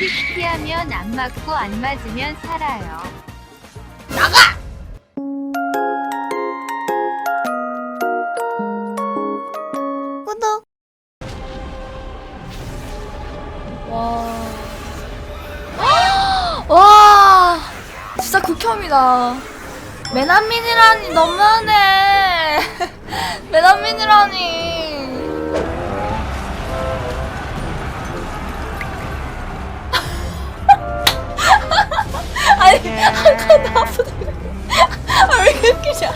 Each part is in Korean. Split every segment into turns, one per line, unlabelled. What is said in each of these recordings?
픽 피하면 안 맞고 안 맞으면 살아요.
나가! 구독. 와. 와. 진짜 극혐이다. 매난민이라니 너무하네. 매난민이라니. 한칸 나보다. 아, 왜 웃기냐.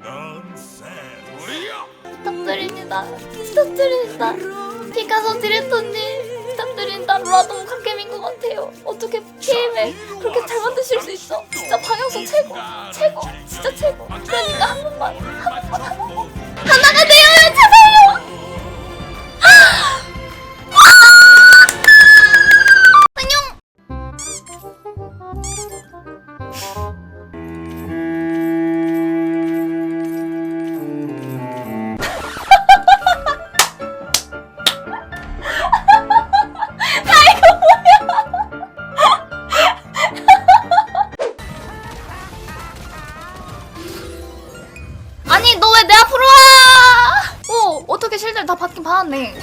넌센스.
부탁드립니다 부탁드립니다 피카소 디렉터님 부탁드립니다 로라 너무 갓겜인 것 같아요. 어떻게 게임을 그렇게 잘 만드실 수 있어? 진짜 방향성 최고 최고 진짜 최고. 그러니까 한 번만 한 번만 한 번만. 하나가 받긴 받았네.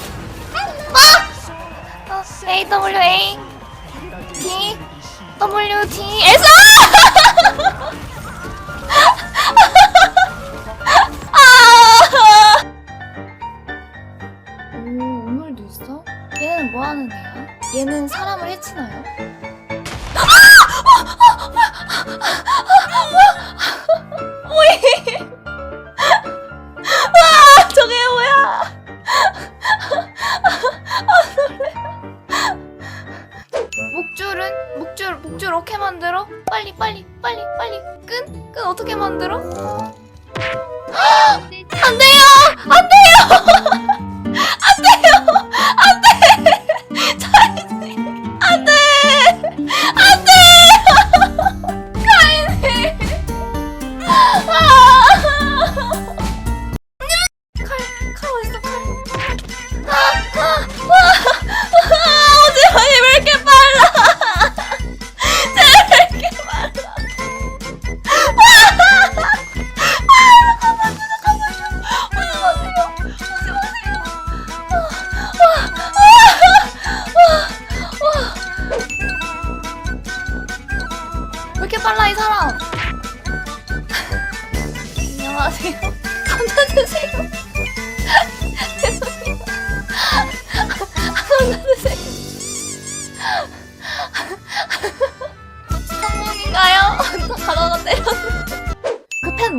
아! 어, A W A D W D S 아! 오 오늘도 있어? 얘는 뭐 하는 애야? 얘는 사람을 해치나요? 아, 어떻게 만들어? 빨리 빨리 빨리 빨리 끈? 끈 어떻게 만들어? 안 돼요! 안 돼요!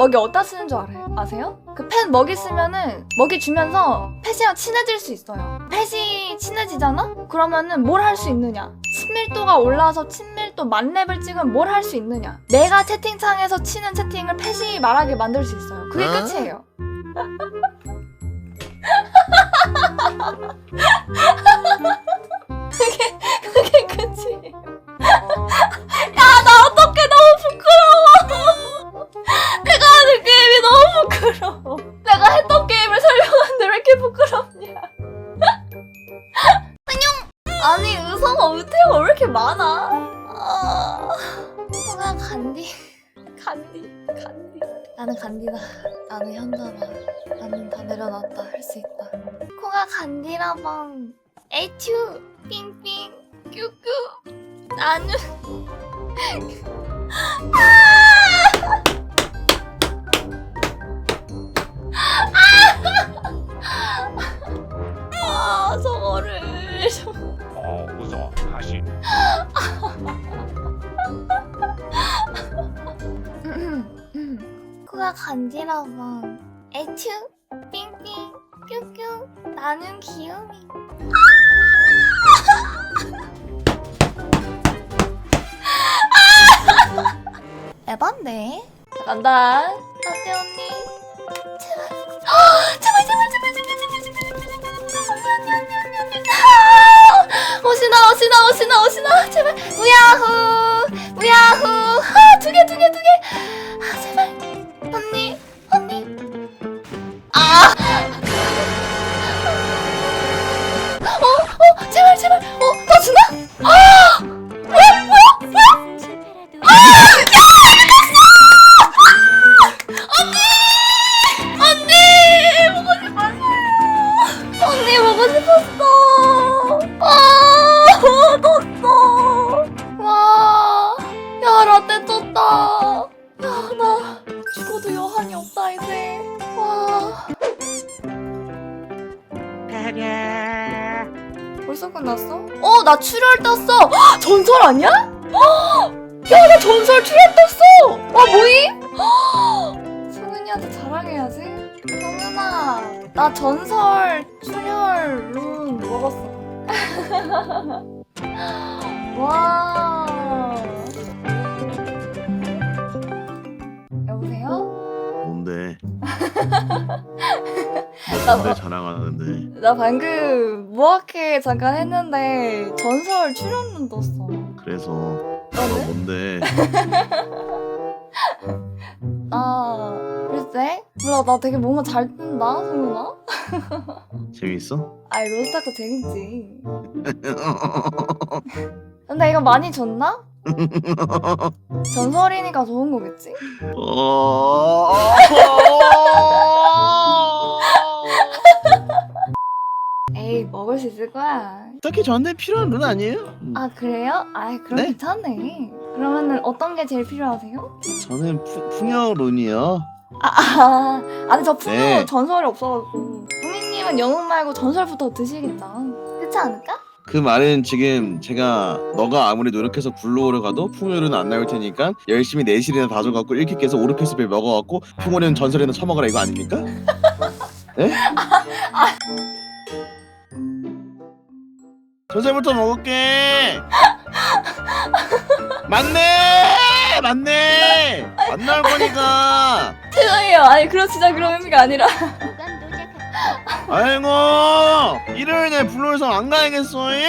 먹이 어디다 쓰는 줄 알아요? 아세요? 그펜 먹이 쓰면은 먹이 주면서 펫이랑 친해질 수 있어요. 펫이 친해지잖아? 그러면은 뭘 할 수 있느냐? 친밀도가 올라서 친밀도 만 렙을 찍으면 뭘 할 수 있느냐? 내가 채팅창에서 치는 채팅을 펫이 말하게 만들 수 있어요. 그게
어?
끝이에요. 아니 의성어 의태가 왜 이렇게 많아? 아, 그냥 간디, 간디, 간디. 나는 간디다. 나는 현자다. 나는 다 내려놨다. 할 수 있다. 코가 간디라방. 에튜, 삥삥, 큐큐. 나는. 아, 저거를.
어, 무서워. 다시.
코가 간지러워. 에튜, 삥삥, 큐큐. 나는 귀요미. 에반데? 간다. 언 我心疼我心疼我心疼我心疼 나 출혈 떴어! 헉, 전설 아니야? 헉! 야, 나 전설 출혈 떴어! 와, 뭐임? 헉! 성은이한테 자랑해야지. 성은아, 나 전설 출혈 룬 먹었어. 와. 여보세요?
뭔데?
나
뭔데 자랑하는데
나 방금 무학회 잠깐 했는데 전설 출연문 떴어.
그래서 어,
너는?
뭔데?
아, 글쎄? 몰라, 나 되게 뭔가 잘 뜬다, 성훈아?
재밌어?
아이, 로스타크 재밌지. 근데 이거 많이 줬나? 전설이니까 좋은 거겠지?
어...
먹을 수 있을 거야.
딱히 저한테 필요한 룬 아니에요? 음,
아, 그래요? 아이, 그럼
네?
괜찮네. 그러면은 어떤 게 제일 필요하세요?
저는 푸, 풍요 룬이요.
아, 아, 아니, 저 풍요
네.
전설이 없어가지고. 부미님은 영웅 말고 전설부터 드시겠다. 그렇지 않을까?
그 말은 지금 제가 너가 아무리 노력해서 굴러오려 가도 풍요는 안 나올 테니까 열심히 내실이나 다져갖고 이렇게 깨서 오르케스벨 먹어갖고 풍요는 전설이나 처먹어라 이거 아닙니까? 네? 전설부터 먹을게. 맞네, 맞네. 안 나올 거니까.
죄송해요. 아니, 그런 진짜 그런 의미가 아니라.
아이고 일요일에 불러서 안 가야겠어. 이?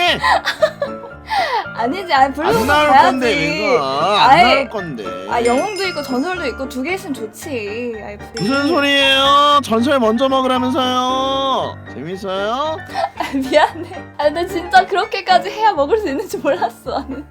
아니지, 아니, 불러서
안 나올
가야지.
건데 내가 안
아이,
나올 건데.
아, 영웅도 있고 전설도 있고 두 개 있으면 좋지. 아이,
무슨 소리예요? 전설 먼저 먹으라면서요. 재밌어요?
아, 미안해. 아, 근데 진짜 그렇게까지 해야 먹을 수 있는지 몰랐어. 나는.